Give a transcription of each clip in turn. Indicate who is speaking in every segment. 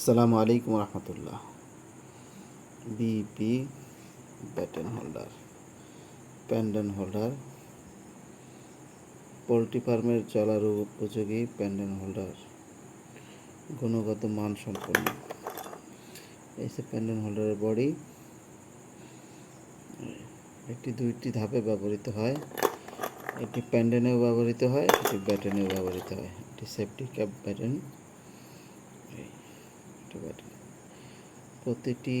Speaker 1: আসসালামু আলাইকুম রহমতুল্লাহ। বিপি ব্যাটন হোল্ডার প্যান্ডেন হোল্ডার, পোলট্রি ফার্মের চলার উপযোগী প্যান্ডেন হোল্ডার, গুণগত মান সম্পন্ন যে প্যান্ডেন হোল্ডারের বডি, একটি দুইটি ধাপে ব্যবহৃত হয়। এটি প্যান্ডেনেও ব্যবহৃত হয় এটি ব্যাটেনেও ব্যবহৃত হয়। এটি সেফটি ক্যাপ ব্যাটেন। একটা ব্যাটারি প্রতিটি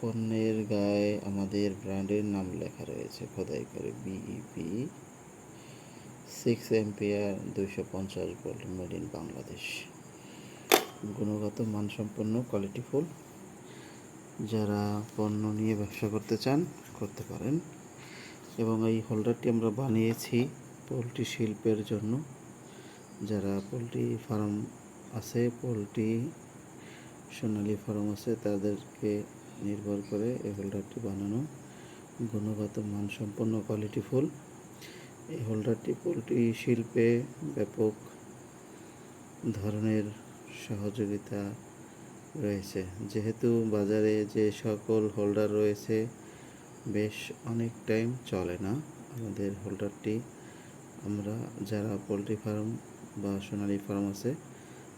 Speaker 1: পণ্যের গায়ে আমাদের ব্র্যান্ডের নাম লেখা রয়েছে, খোদাই করে বিইপি সিক্স এম্পিয়ার দুইশো পঞ্চাশ ভোল্ট মেড ইন বাংলাদেশ গুণগত মানসম্পন্ন কোয়ালিটি ফুল। যারা পণ্য নিয়ে ব্যবসা করতে চান, করতে পারেন। এবং এই হোল্ডারটি আমরা বানিয়েছি পোলট্রি শিল্পের জন্য। যারা পোলট্রি ফার্ম আছে, পোলট্রি সোনালি ফার্ম আছে তাদেরকে নির্ভর করে এই হোল্ডারটি বানানো। গুণগত মানসম্পন্ন কোয়ালিটি ফুল। এই হোল্ডারটি পোলট্রি শিল্পে ব্যাপক ধরনের সহযোগিতা রয়েছে। যেহেতু বাজারে যে সকল হোল্ডার রয়েছে, বেশ অনেক টাইম চলে না। আমাদের হোল্ডারটি আমরা যারা পোলট্রি ফার্ম বা সোনালি ফার্ম আছে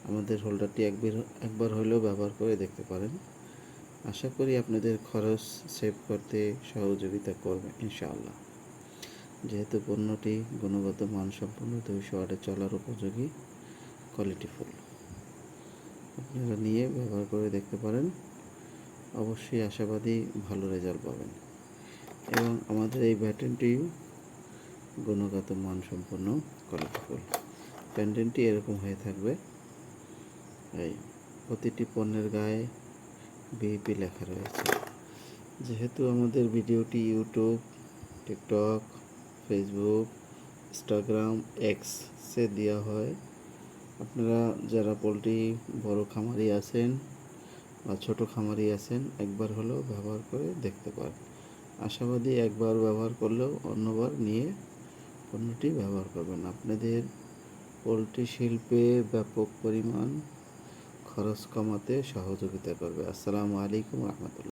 Speaker 1: আমাদের হোল্ডারটি একবার একবার হলেও ব্যবহার করে দেখতে পারেন। আশা করি আপনাদের খরচ সেভ করতে সহযোগিতা করবে, ইনশাআল্লাহ। যেহেতু পণ্যটি গুণগত মানসম্পন্ন দুইশো ওয়াটে চলার উপযোগী কোয়ালিটি ফুল আপনারা নিয়ে ব্যবহার করে দেখতে পারেন। অবশ্যই আশাবাদী, ভালো রেজাল্ট পাবেন। এবং আমাদের এই ব্যাটেনটিও গুণগত মানসম্পন্ন কোয়ালিটি ফুল প্যান্ডেন্টটি এরকম হয়ে থাকবে। এই প্রতিটি পণ্যের গায়ে বিপি লেখা রয়েছে। যেহেতু আমাদের ভিডিওটি ইউটিউব টিকটক ফেসবুক ইনস্টাগ্রাম এক্সে দেওয়া হয়, আপনারা যারা পোলট্রি বড় খামারি আছেন বা ছোট খামারি আছেন, একবার হলেও ব্যবহার করে দেখতে পারেন। আশাবাদী একবার ব্যবহার করলেও অন্যবার নিয়ে পণ্যটি ব্যবহার করবেন। আপনাদের পোলট্রি শিল্পে ব্যাপক পরিমাণ খরচ কমাতে সহযোগিতা করবে। আসসালামু আলাইকুম রহমতুল্লাহ।